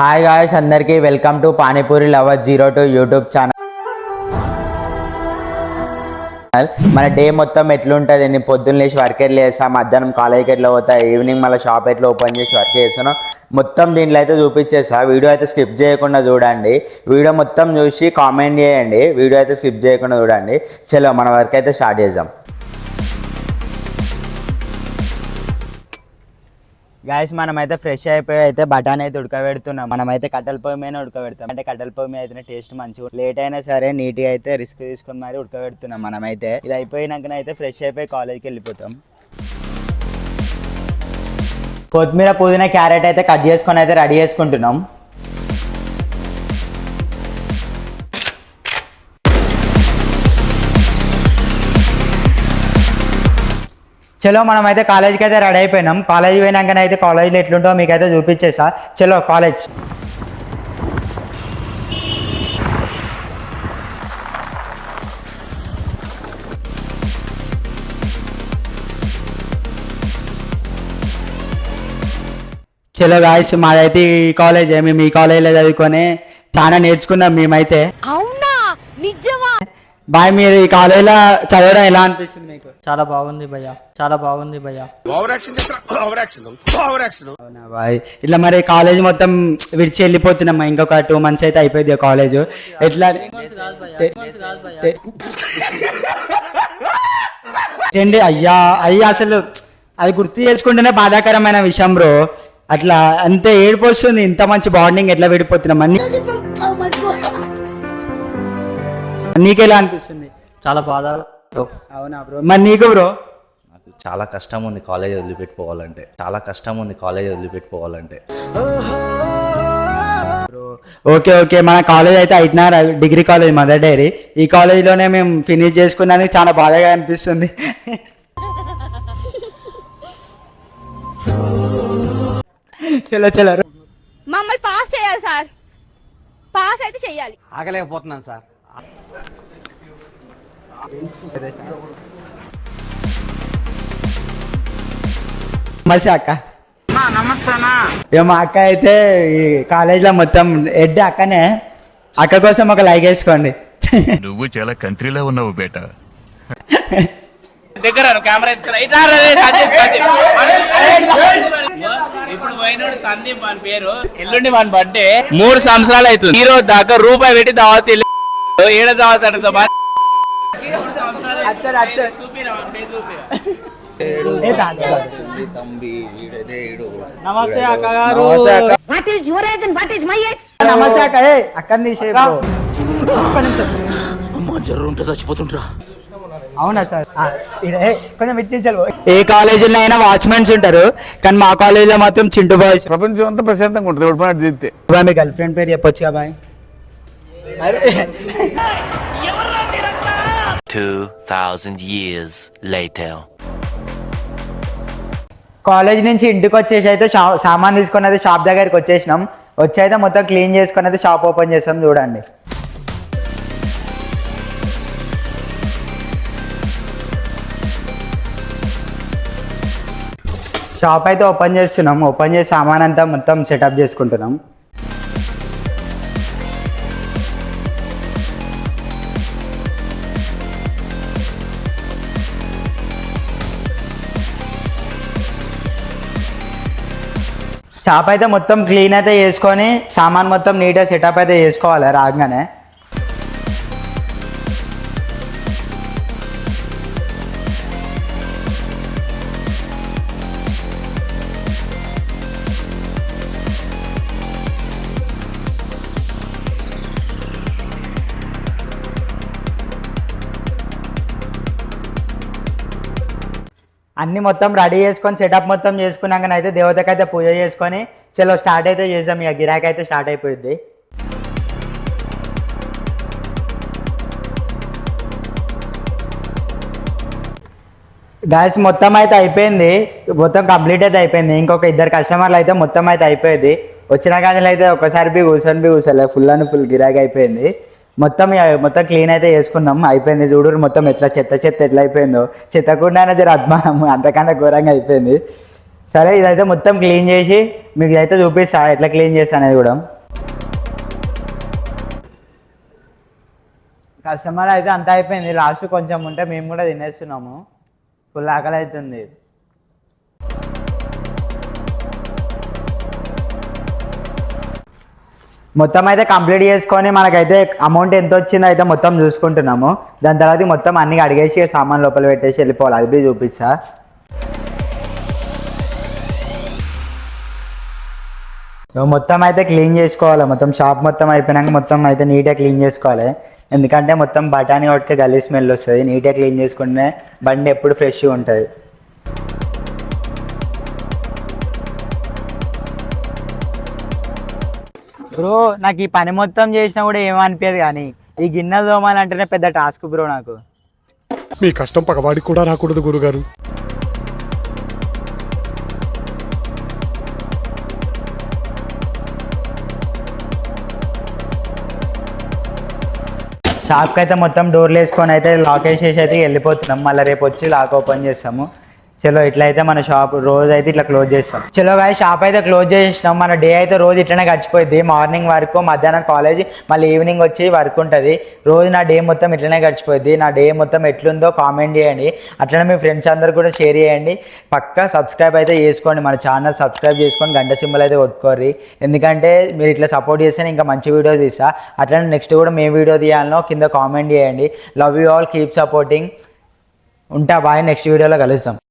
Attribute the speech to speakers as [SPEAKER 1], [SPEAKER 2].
[SPEAKER 1] Hi guys అందరికీ welcome to panipuri lover zero two YouTube channel మన day మొత్తం ఎట్లుంటుంది? నేను పొద్దున్న లేచి వర్క్ ఎట్లా చేస్తాను మధ్యాహ్నం కాలేజ్కి ఎట్లా పోతా? ఈవినింగ్ మళ్ళీ షాప్ ఎట్లా ఓపెన్ చేసి వర్క్ చేస్తాను మొత్తం దీంట్లో అయితే చూపించేస్తా. వీడియో అయితే స్కిప్ చేయకుండా చూడండి. వీడియో మొత్తం చూసి కామెంట్ చేయండి. వీడియో అయితే స్కిప్ చేయకుండా చూడండి. చలో మన వర్క్ అయితే స్టార్ట్ చేద్దాం. గాయస్ మనమైతే ఫ్రెష్ అయిపోయి అయితే బఠానీ అయితే ఉడకబెడుతున్నాం. మనమైతే కట్టెల పొయ్యి మీద ఉడకబెడతాం అంటే కట్టెల పొయ్యి మీద అయితే టేస్ట్ మంచిగా లేట్ అయినా సరే నీట్గా అయితే రిస్క్ తీసుకొని మరి ఉడకబెడుతున్నాం మనమైతే. ఇది అయిపోయినాకనైతే ఫ్రెష్ అయిపోయి కాలేజ్కి వెళ్ళిపోతాం. కొత్తిమీర పుదీనా క్యారెట్ అయితే కట్ చేసుకొని అయితే రెడీ చేసుకుంటున్నాం. చలో మనం అయితే కాలేజీకి అయితే రెడీ అయిపోయినాం. కాలేజ్ పోయినాకనే అయితే కాలేజ్లో ఎట్లుంటో మీకైతే చూపించేసా. చలో కాలేజ్. చలో గాయస్ మాదైతే ఈ కాలేజ్. మేము ఈ కాలేజ్లో చదువుకొని చాలా నేర్చుకున్నాం మేమైతే.
[SPEAKER 2] అవునా? నిజం
[SPEAKER 1] బాయ్ మీరు ఈ కాలేజ్లో చదవడం ఎలా అనిపిస్తుంది మీకు?
[SPEAKER 3] చాలా బాగుంది భయ్య చాలా బాగుంది భయ్య.
[SPEAKER 4] ఓవర్ యాక్షన్ చేస్తున్నా ఓవర్ యాక్షన్ ఓవర్ యాక్షన్
[SPEAKER 1] అవునా బాయ్? ఇట్లా మరి కాలేజ్ మొత్తం విడిచి వెళ్ళిపోతున్నాం ఇంకొక టూ మంత్స్ అయితే అయిపోయింది కాలేజ్. ఎట్లా? ఏంటి అయ్యా అయ్యా అసలు అది గుర్తు చేసుకుంటేనే బాధాకరమైన విషయం బ్రో. అట్లా అంతే ఏడుపు వస్తుంది ఇంత మంచి బాండింగ్ ఎట్లా విడిపోతున్నాం అని
[SPEAKER 2] my god.
[SPEAKER 1] నీకెలా అనిపిస్తుంది?
[SPEAKER 3] చాలా బాధ.
[SPEAKER 1] అవునా బ్రో? మరి నీకు బ్రో?
[SPEAKER 5] నాకు చాలా కష్టం ఉంది కాలేజ్ వదిలిపెట్టుకోవాలంటే. చాలా కష్టం ఉంది కాలేజ్ వదిలిపెట్టుకోవాలంటే.
[SPEAKER 1] Okay okay. మన కాలేజ్ అయితే అయిట్నార్ డిగ్రీ కాలేజ్ మదర్ డైరీ. ఈ కాలేజ్లోనే మేము ఫినిష్ చేసుకున్నందుకు చాలా బాధగా అనిపిస్తుంది. చలో చలో
[SPEAKER 2] మమ్మల్ని పాస్ చేయాలి సార్. పాస్ అయితే చెయ్యాలి
[SPEAKER 6] ఆగలేకపోతున్నాను సార్.
[SPEAKER 1] నమస్తే అక్క మా అక్క అయితే ఈ కాలేజ్లో మొత్తం హెడ్ అక్కనే. అక్క కోసం ఒక లైక్ వేసుకోండి.
[SPEAKER 7] నువ్వు చాలా కంట్రీలో ఉన్నావు బేటా.
[SPEAKER 8] దగ్గర కెమెరా సందీప్ సందీప్. ఇప్పుడు పోయినోడు సందీప్ వాని పేరు. ఎల్లుండి వాని బర్త్డే మూడు సంవత్సరాలు అవుతుంది. ఈ రోజు దాకా రూపాయి పెట్టి దావత్ ఏడ దావత్
[SPEAKER 3] నమస్తే అక్క గారు.
[SPEAKER 1] నమస్తే అక్క.
[SPEAKER 2] What is your age and what is my age
[SPEAKER 1] నమస్తే అక్క. ఏ అక్కని తీసే. అవునా సార్? కొంచెం విట్టించాలి ఏ కాలేజీలో అయినా వాచ్మెన్స్ ఉంటారు కానీ మా కాలేజీలో మాత్రం చింటూ బాయ్స్.
[SPEAKER 4] ప్రపంచం అంతా ప్రశాంతంగా ఉంటుంది
[SPEAKER 1] బాయ్ మీ గర్ల్ ఫ్రెండ్ పేరు చెప్పొచ్చు కదా బాయ్. అరే.
[SPEAKER 9] 2000 years later.
[SPEAKER 1] కాలేజ్ నుంచి ఇంటికి వచ్చేసి అయితే షా- సామాన్ తీసుకొని అయితే షాప్ దగ్గరికి వచ్చేసినాం. వచ్చి అయితే మొత్తం క్లీన్ చేసుకొని అయితే షాప్ ఓపెన్ చేస్తాం చూడండి. షాప్ అయితే ఓపెన్ చేస్తున్నాం. ఓపెన్ చేసి సామాన్ అంతా మొత్తం సెటప్ చేసుకుంటున్నాం. షాప్ అయితే మొత్తం క్లీన్ అయితే చేసుకొని సామాన్ మొత్తం నీట్గా సెటప్ అయితే చేసుకోవాలి రాగానే. అన్ని మొత్తం రెడీ చేసుకొని సెటప్ మొత్తం చేసుకున్నాకనైతే దేవతకైతే దేవతకి అయితే పూజ చేసుకొని చలో స్టార్ట్ అయితే చేసాం ఇక గిరాకీ అయితే స్టార్ట్ అయిపోయింది గ్యాస్ మొత్తం అయితే అయిపోయింది. మొత్తం కంప్లీట్ అయితే అయిపోయింది. ఇంకొక ఇద్దరు కస్టమర్లు అయితే మొత్తం అయితే అయిపోయింది వచ్చిన కానీ అయితే ఒకసారి బి కూర్చొని బి కూర్చోలే. ఫుల్ అండ్ ఫుల్ గిరాకీ అయిపోయింది. మొత్తం మొత్తం క్లీన్ అయితే చేసుకున్నాం. అయిపోయింది చూడు మొత్తం ఎట్లా చెత్త చెత్త ఎట్లా అయిపోయిందో. చెత్తకుండా జర అద్మానం అంతకన్నా ఘోరంగా అయిపోయింది. సరే ఇదైతే మొత్తం క్లీన్ చేసి మీకు అయితే చూపిస్తా ఎట్లా క్లీన్ చేస్తా అనేది కూడా. కస్టమర్ అయితే అంతా అయిపోయింది. లాస్ట్ కొంచెం ఉంటే మేము కూడా తినేస్తున్నాము. ఫుల్ ఆకలి అవుతుంది. మొత్తం అయితే కంప్లీట్ చేసుకొని మనకైతే అమౌంట్ ఎంత వచ్చిందో అయితే మొత్తం చూసుకుంటున్నాము. దాని తర్వాత మొత్తం అన్ని అడిగేసి సామాన్ లోపల పెట్టేసి వెళ్ళిపోవాలి. అది బి చూపిస్తా. మొత్తం అయితే క్లీన్ చేసుకోవాలి. మొత్తం షాప్ మొత్తం అయిపోయినాక మొత్తం అయితే నీట్గా క్లీన్ చేసుకోవాలి. ఎందుకంటే మొత్తం బఠానీ కొట్టుకే గల్లీ స్మెల్ వస్తుంది. నీట్గా క్లీన్ చేసుకుంటే బండి ఎప్పుడు ఫ్రెష్గా ఉంటుంది. బ్రో నాకు ఈ పని మొత్తం చేసినా కూడా ఏమనిపించదు కానీ ఈ గిన్నెలు తోమాలంటేనే పెద్ద టాస్క్ బ్రో నాకు.
[SPEAKER 6] మీ కష్టం పగవాడికి కూడా రాకూడదు గురుగారు.
[SPEAKER 1] షాప్కి అయితే మొత్తం డోర్లు వేసుకొని అయితే లాక్ వేసేసి అయితే వెళ్ళిపోతున్నాం. మళ్ళీ రేపు వచ్చి లాక్ ఓపెన్ చేస్తాము. చలో ఇట్లా అయితే మన షాప్ రోజు అయితే ఇట్లా క్లోజ్ చేస్తాం. చలో గాయ షాప్ అయితే క్లోజ్ చేసినాం. మన డే అయితే రోజు ఇట్లనే గడిచిపోయింది మార్నింగ్ వరకు మధ్యాహ్నం కాలేజ్ మళ్ళీ ఈవినింగ్ వచ్చి వర్క్ ఉంటుంది. రోజు నా డే మొత్తం ఇట్లనే గడిచిపోయింది నా డే మొత్తం ఎట్లుందో కామెంట్ చేయండి. అట్లనే మీ ఫ్రెండ్స్ అందరు కూడా షేర్ చేయండి. పక్కా సబ్స్క్రైబ్ అయితే చేసుకోండి. మన ఛానల్ సబ్స్క్రైబ్ చేసుకొని గంట సింబల్ అయితే కొట్టుకోర్రి. ఎందుకంటే మీరు ఇట్లా సపోర్ట్ చేస్తే ఇంకా మంచి వీడియో తీస్తా. అట్లనే నెక్స్ట్ కూడా మేము వీడియో తీయాలనో కింద కామెంట్ చేయండి. Love you all keep supporting ఉంటా బాయ్ నెక్స్ట్ వీడియోలో కలుస్తాం